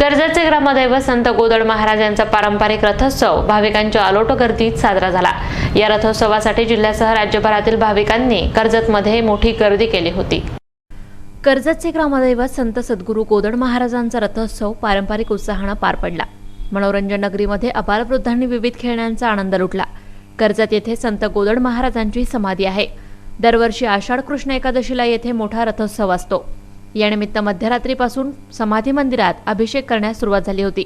कर्जतचे ग्रामदैव संत गोदड महाराज यांचा पारंपरिक रथोत्सव भाविकांच्या अलोट गर्दीत साजरा झाला. या रथोत्सवासाठी जिल्ह्यासह राज्यभरातील भाविकांनी कर्जतमध्ये मोठी गर्दी केली होती. कर्जतचे ग्रामदैवत संत सद्गुरू गोदड महाराजांचा रथोत्सव पारंपरिक उत्साहानं पार पडला. मनोरंजन नगरीमध्ये अबालवृद्धांनी विविध खेळण्यांचा आनंद लुटला. कर्जत येथे संत गोदड महाराजांची समाधी आहे. दरवर्षी आषाढ कृष्ण एकादशीला येथे मोठा रथोत्सव असतो. यानिमित्त मध्यरात्रीपासून समाधी मंदिरात अभिषेक करण्यास सुरुवात झाली होती.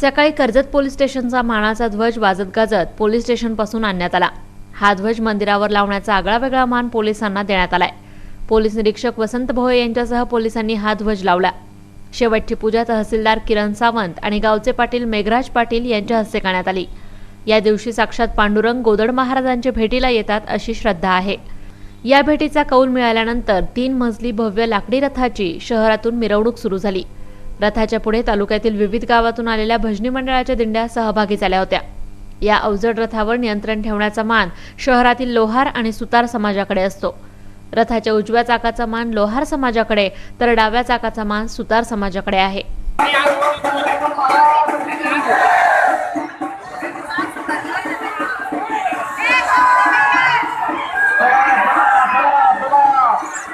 सकाळी कर्जत पोलीस स्टेशनचा मानाचा ध्वज वाजत गाजत पोलीस स्टेशनपासून आणण्यात आला. हा ध्वज मंदिरावर लावण्याचा आगळावेगळा मान पोलिसांना देण्यात आलाय. पोलीस निरीक्षक वसंत भोये यांच्यासह पोलिसांनी हा ध्वज लावला. शेवटची पूजा तहसीलदार किरण सावंत आणि गावचे पाटील मेघराज पाटील यांच्या हस्ते करण्यात आली. या दिवशी साक्षात पांडुरंग गोदड महाराजांच्या भेटीला येतात अशी श्रद्धा आहे. या भेटीचा कौल मिळाल्यानंतर तीन मजली भव्य लाकडी रथाची शहरातून मिरवणूक सुरू झाली. रथाच्या पुढे तालुक्यातील विविध गावातून आलेल्या भजनी मंडळाच्या दिंड्या सहभागी झाल्या होत्या. या अवजड रथावर नियंत्रण ठेवण्याचा मान शहरातील लोहार आणि सुतार समाजाकडे असतो. रथाच्या उजव्या चाकाचा मान लोहार समाजाकडे तर डाव्या चाकाचा मान सुतार समाजाकडे आहे. Oh!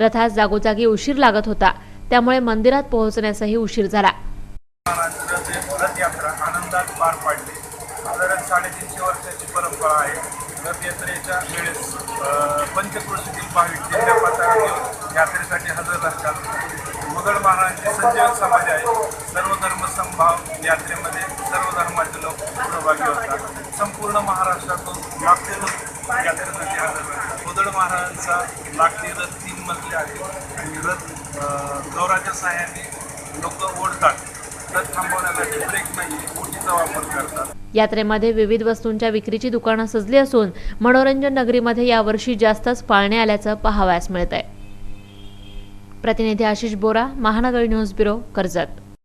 रथास जागोजागी उशीर लागत होता. त्यामुळे मंदिरात पोहोचण्यासही उशीर झाला. रथयात्रा आनंदात पार पाडली. साधारण साडेतीनशे वर्षाची परंपरा आहे. रथयात्रेच्या वेळेस पंचक्रोशीतील भाविक यात्रेसाठी हजर असतात मुघल महाराजांचे समाज आहे. सर्व यात्रेमध्ये सर्व धर्माचे लोक सहभागी होतात. संपूर्ण महाराष्ट्रातून लाखो लोक यात्रेसाठी हजर असतात मुदड महाराजांचा लाकडी रथ तीन मजले आहे आणि रथ गौराच्या सहाय्याने लोक ओढतात. रथ थांबवण्यासाठी ब्रेक नाही बोटीचा वापर करतात. यात्रेमध्ये विविध वस्तूंच्या विक्रीची दुकानं सजली असून मनोरंजन नगरीमध्ये यावर्षी जास्तच पाळणे आल्याचं पाहावयास मिळत आहे प्रतिनिधी आशिष बोरा महानगर न्यूज ब्युरो कर्जत.